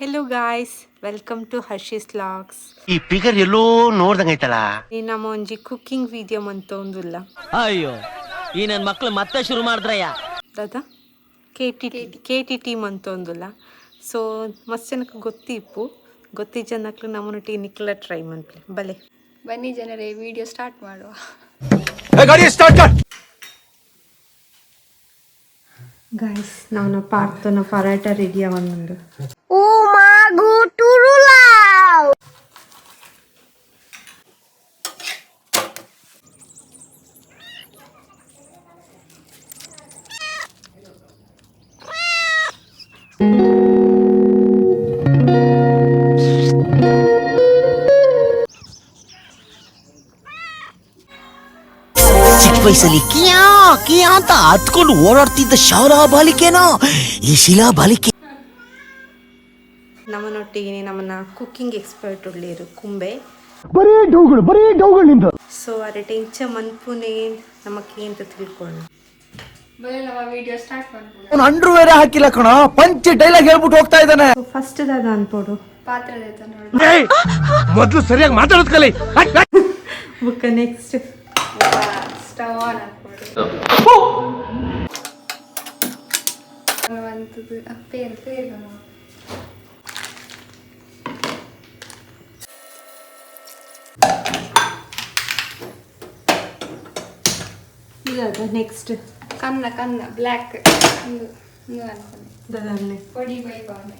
Hello guys welcome to Harshi's logs ಈ figure ಎಲ್ಲೋ ನೋಡ್ದಂಗೈತಲ್ಲ ಈ ನಮ್ಮ ಒಂಜಿ ಕುಕ್ಕಿಂಗ್ ವಿಡಿಯೋ ಮಂತೊಂದುಲ್ಲ. ಅಯ್ಯೋ ಈ ನನ್ನ ಮಕ್ಳು ಮತ್ತೆ ಶುರು ಮಾಡಿದ್ರಯ್ಯ? ದಾದಾ K T T K T team ಅಂತ ಒಂದುಲ್ಲ ಸೊ ಮಸ್ತ್ ಜನಕ್ಕೆ ಗೊತ್ತಿಪ್ಪು. ಗೊತ್ತಿ ಜನಕ್ಕೆ ನಮ್ಮನೊಟ್ಟಿ ನಿಕ್ಲ ಟ್ರೈ ಮಂತ್ಲಿ. ಬಲೆ. ಬನ್ನಿ ಜನರೇ ವಿಡಿಯೋ ಸ್ಟಾರ್ಟ್ ಮಾಡುವ. ಗಾಯ್ಸ್ ನಾನು ಪಾರ್ಥನ ಪರಾಟ ರೆಡಿ ಅವನ್ನೊಂದು ಚಿಕ್ಕ ವಯಸ್ಸಲ್ಲಿ ಕಿಯಾ ಕಿಯಾ ಅಂತ ಹತ್ಕೊಂಡು ಓಡಾಡ್ತಿದ್ದ ಶಾಲಾ ಬಾಲಿಕೆನೋ? ಈ ಶಿಲಾ ಬಾಲಿಕೆ ನಮ್ಮನೊಟ್ಟಿಗೆ ನಮ್ಮನ್ನ ಕುಕ್ಕಿಂಗ್ ಎಕ್ಸ್ಪರ್ಟ್ ಉಳ್ಳಿರು ಕುಂಬೆ. ಸೊ ಅರಟೆ ಇಂಚ ಮನ್ಪುನೆ ನಮಕ್ಕೆ ಅಂತ ತಿಳ್ಕೊಂಡು ಅವ್ನು ಅಂಡ್ರು ಬೇರೆ ಹಾಕಿಲ್ಲ ಕಣ ಪಂಚ ಡೈಲಾಗ್ ಹೇಳ್ಬಿಟ್ಟು ಹೋಗ್ತಾ ಇದ್ದಾನೆ. ಸೊ ಫಸ್ಟ್ ದಾದ ಅನ್ಪೋಡು. ಪಾತ್ರದ ಮೊದ್ಲು ಸರಿಯಾಗಿ ಮಾತಾಡೋದ್ ಕಲಿ ಬುಕ್ಕ ನೆಕ್ಸ್ಟ್ ಸ್ಟವ್ ಆನ್ ಹಾಕ್ಬೋದು ಅಂತದ್ದು ಪೇರ್ ಪೇರ್ ಇದಾದ ನೆಕ್ಸ್ಟ್ ಕನ್ನ ಕನ್ನ ಬ್ಲ್ಯಾಕ್ ಒಂದು ಒಂದು ಅನ್ಕೊಂಡೆ ದದನ್ನೆ ಪೊಡಿ ಬೈಕೊಂಡೆ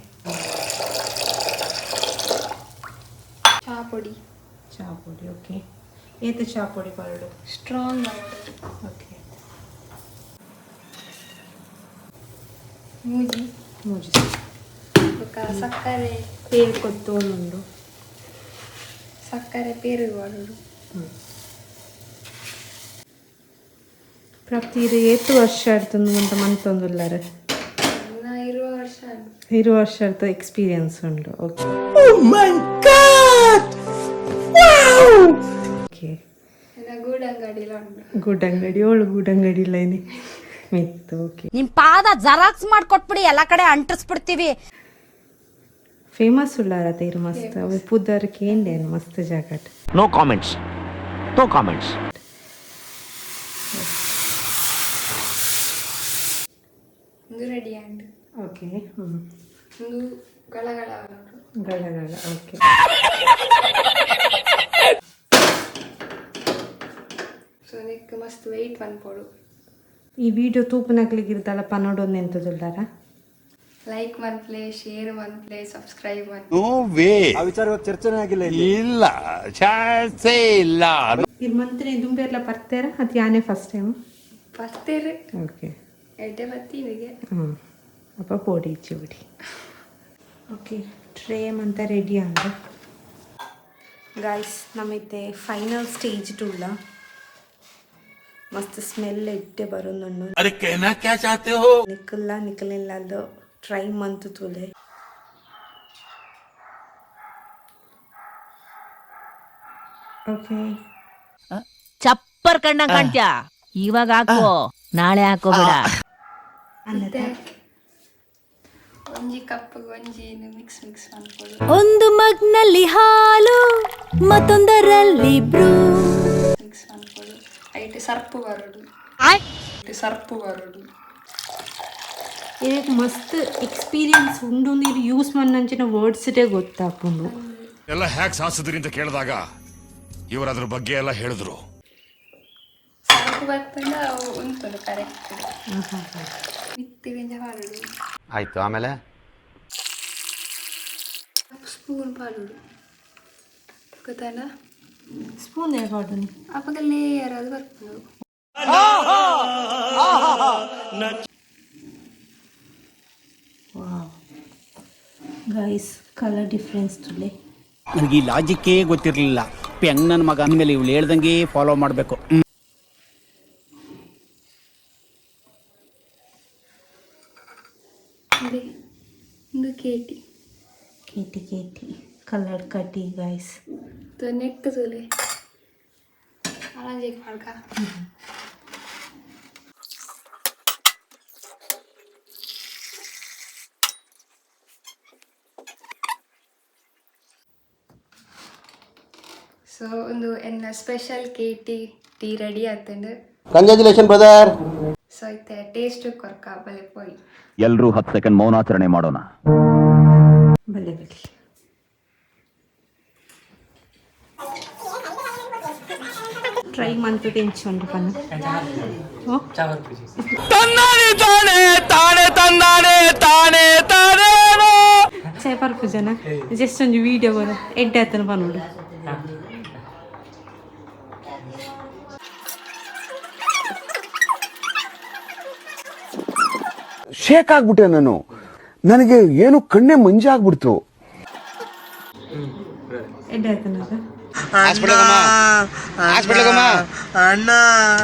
ಚಾ ಪೊಡಿ ಚಾ ಪುಡಿ ಓಕೆ ಏತು ಚಾ ಪುಡಿ ಬರಡು ಸ್ಟ್ರಾಂಗ್ ಮಾಡೋದು ಓಕೆ ಮೂಜಿ ಮುಜಿ ಬೊಕ್ಕ ಸಕ್ಕರೆ ಪೇರು ಕೊತ್ತೋಲುಂಡು ಸಕ್ಕರೆ ಪೇರು ಮಾಡೋದು ಪ್ರತಿ ಇದು ಏತು ವರ್ಷ ಆಡ್ತಂದು ಅಂತ ಮಂತೊಂದುಲ್ಲಾರ ನಾ ಇರುವ ವರ್ಷ ಅದು. ಇರು ವರ್ಷ ಆಡ್ತ ಎಕ್ಸ್ಪೀರಿಯನ್ಸ್ ಉಂಡು ಓಕೆ ಗೂಡಂಗಡಿ ಅವಳು ಗೂಡಂಗಡಿ ಲೈನಿ ಮಿತ್ ಓಕೆ. ನಿಮ್ಮ ಪಾದ ಜರಾಕ್ಸ್ ಮಾಡ್ಕೊಟ್ಬಿಡಿ ಎಲ್ಲ ಕಡೆ ಅಂಟಿಸ್ಬಿಡ್ತೀವಿ. ಫೇಮಸ್ ಉಳ್ಳಾರ ತೀರ್ ಮಸ್ತ್. ಉಪ್ಪುದಾರ ಕೇಂದ್ರ ಮಸ್ತ್ ಜಾಗಟ್ no comments no comments ready and okay ಗಳಗಳ ಗಳಗಳ ಓಕೆ. ನೆಕ್ ಮಸ್ತ್ ವೆಯ್ಟ್ ಬಂದ್ಪೋಡು ಈ ವಿಡಿಯೋ ತೂಪನಾಗ್ಲಿಕ್ಕೆ ಇರ್ತಲ್ಲ ನೋಡೋದು ಎಂತದುಲ್ಲಾರ ಲೈಕ್ ಮನ್ಪ್ಲೆ ಶೇರ್ ಮನ್ಪ್ಲೆ ಸಬ್ಸ್ಕ್ರೈಬ್ ಮನ್ ಆ ವಿಚಾರ ಇವತ್ತು ಚರ್ಚೆನೇ ಆಗಿಲ್ಲ ಇಲ್ಲಿ. ಇಲ್ಲ. ಚಾನ್ಸೇ ಇಲ್ಲ. ಇರ್ ಮಂತ್ರಿ ದುಂಬೆ ಎಲ್ಲ ಬರ್ತಾರ? ಅದು ಯಾನೇ ಫಸ್ಟ್ ಟೈಮ್ ಬರ್ತೀರಿ. ಓಕೆ ಎಡ್ಡೆ ಬರ್ತೀವಿಗೆ ಹ್ಞೂ ಅಪ್ಪ ಪೋಡಿ ಇಚ್ಚಿ ಬಿಡಿ. ಓಕೆ ಟ್ರೇಮ್ ಅಂತ ರೆಡಿ ಅಂದ್ರೆ? ಗಾಯ್ಸ್ ನಮಗೆ ಫೈನಲ್ ಸ್ಟೇಜ್ ಟುಲ್ಲ ಮಸ್ತ್ ಸ್ಮೆಲ್ ಇಟ್ಟೆ ಬರೋ ಅದಕ್ಕೆ ನಿಕ್ಕಲ್ಲ ನಿಕ್ಕಲಿಲ್ಲ ಅದು ಟ್ರೈ ಮಂತು ತುಲೆ. ಓಕೆ ಚಪ್ಪರ್ ಕಣ್ಣ ಕಾಣ್ತ್ಯಾ? ಇವಾಗ ಹಾಕೋ ನಾಳೆ ಹಾಕೋ ಬೇಡ. ಅನ್ನತೆ ಒಂಜಿ ಕಪ್ಪಿಗೆ ಒಂಜಿ ಮಿಕ್ಸ್ ಮಿಕ್ಸ್ ಒಂದು ಮಗ್ನಲ್ಲಿ ಹಾಲು ಮತ್ತೊಂದರಲ್ಲಿ ಬ್ರೂ ಮಿಕ್ಸ್ ಮಾಡ್ಕೊಳ್ಳಿ ಐಟಿ ಸರ್ಪು ಬರೋದು ಐಟ್ ಸರ್ಪು ಬರೋದು ಇದಕ್ಕೆ ಮಸ್ತ್ ಎಕ್ಸ್ಪೀರಿಯನ್ಸ್ ಉಂಡು ನೀರು ಯೂಸ್ ಮಣ್ಣಂಚಿನ ವರ್ಡ್ಸ್ಟೇ ಗೊತ್ತಾಪುಂಡು ಎಲ್ಲ ಹ್ಯಾಕ್ ಸಾಸಿದ್ರಿ ಅಂತ ಕೇಳಿದಾಗ ಇವರು ಅದ್ರ ಬಗ್ಗೆ ಎಲ್ಲ ಹೇಳಿದ್ರು. ಸರ್ಪು ಬರ್ತಂಡ ಉಂಟು ಕರೆಕ್ಟ್ ಮಿತ್ತಿಗೆ ಮಾಡೋದು ಆಯ್ತು ಆಮೇಲೆ? ಸ್ಪೂನ್ ಮಾಡೋದು ಗೊತ್ತಲ್ಲ ಸ್ಪೂನ್ ಅವಾಗ ಲೇಯರ್ ಅದು ಬರ್ತದೆ ಗೈಸ್ ಕಲರ್ ಡಿಫ್ರೆನ್ಸ್ ತುಲೆ ನನಗೆ ಈ ಲಾಜಿಕ್ಕೇ ಗೊತ್ತಿರಲಿಲ್ಲ. ಹೆಂಗ್ ನನ್ನ ಮಗ ಅಂದಮೇಲೆ ಇವಳು ಹೇಳ್ದಂಗೆ ಫಾಲೋ ಮಾಡಬೇಕು. ಅದೇ ಒಂದು ಕೇಟಿ. KT KT. ಕಲರ್ ಕಟ್ಟಿ ಗೈಸ್ तर नेट चले आला जे काढका ಸೊ ಒಂದು ಎನ್ನ special K T tea ready ಆಗ್ತಂಡು. ಲೇಷನ್ ಬ್ರದರ್ ಸೊ ಐತೆ ಟೇಸ್ಟ್ ಕೊರ್ಕ ಬಲೆ ಪೋಯಿ. ಎಲ್ಲರೂ ಹತ್ತು ಸೆಕೆಂಡ್ ಮೌನಾಚರಣೆ ಮಾಡೋಣ. ಬಲೆ ಬಲೆ ಟ್ರೈ ಮಂತದ ಎಂಚೊಂದು ಪನ್ನ ಓ చేపర్ పూజన జస్ట్ ಒಂದು వీడియೋ కూడా ఎడ్ అవుతాను పనుడు ಶೇಕ್ ಆಗ್ಬಿಟ್ಟೆ ನಾನು ನನಗೆ ಏನು ಕಣ್ಣೆ ಮಂಜಾಗ್ಬಿಡ್ತು ಎಡ್ ಹಾಸ್ಪಿಟಲ್ಗಮ್ಮ ಹಾಸ್ಪಿಟಲ್ಗಮ್ಮ ಅಣ್ಣ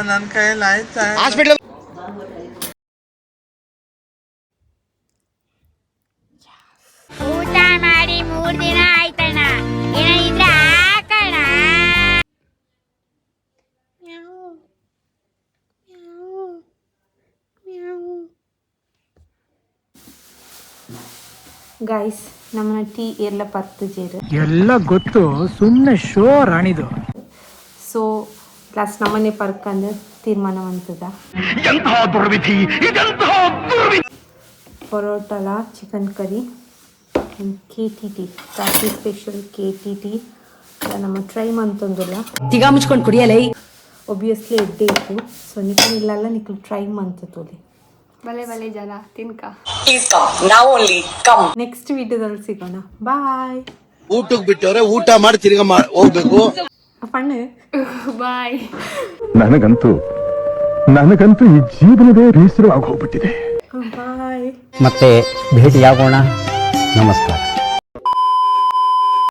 ನನ್ನ ಕೈಯಲ್ಲಿ ಆಯ್ತಾ ಹಾಸ್ಪಿಟಲ್ ಊಟ ಮಾಡಿ ಮೂರು ದಿನ ಗೈಸ್ ನಮ್ಮನ್ನ ಟೀ ಎಲ್ಲ ಪತ್ತು ಜೇರು. ಎಲ್ಲ ಗೊತ್ತು ಸುಮ್ಮನೆ ಶೋ ರಾಣಿದು. ಸೊ ಪ್ಲಸ್ ನಮ್ಮನೆ ಪರ್ಕಂದು ತೀರ್ಮಾನ ಅಂತದ ಪರೋಟಲ chicken curry K T T coffee special K T T ನಮ್ಮ ಟ್ರೈ ಮಂತಂದಿಲ್ಲ. ತಿಗಾ ಮುಚ್ಕೊಂಡು ಕುಡಿಯಲೇ? ಒಬ್ವಿಯಸ್ಲಿ ಎದ್ದೇ ಇತ್ತು ಸೊ ನಿಖಿಲ್ ಇಲ್ಲಲ್ಲ ನಿಖಿಲ್ ಟ್ರೈ ಮಂತತೋಲಿ. ಬಲೆ ಬಲೆ ಜನ ತಿನ್ಕ. ನೆಕ್ಸ್ಟ್ ವಿಡಿಯೋದಲ್ಲಿ ಸಿಗೋಣ. ಬಾಯ್ ಊಟಕ್ಕೆ ಬಿಟ್ಟವ್ರೆ ಊಟ ಮಾಡಿ ತಿರ್ಗಾ ಮಾಡಿ ಹೋಗ್ಬೇಕು. ಫಣ್ಣು. ಬಾಯ್ ನನಗಂತೂ ನನಗಂತೂ ಈ ಜೀವನದೇ ಬೇಸರವಾಗಿ ಹೋಗ್ಬಿಟ್ಟಿದೆ. ಬಾಯ್ ಮತ್ತೆ ಭೇಟಿಯಾಗೋಣ. ನಮಸ್ಕಾರ.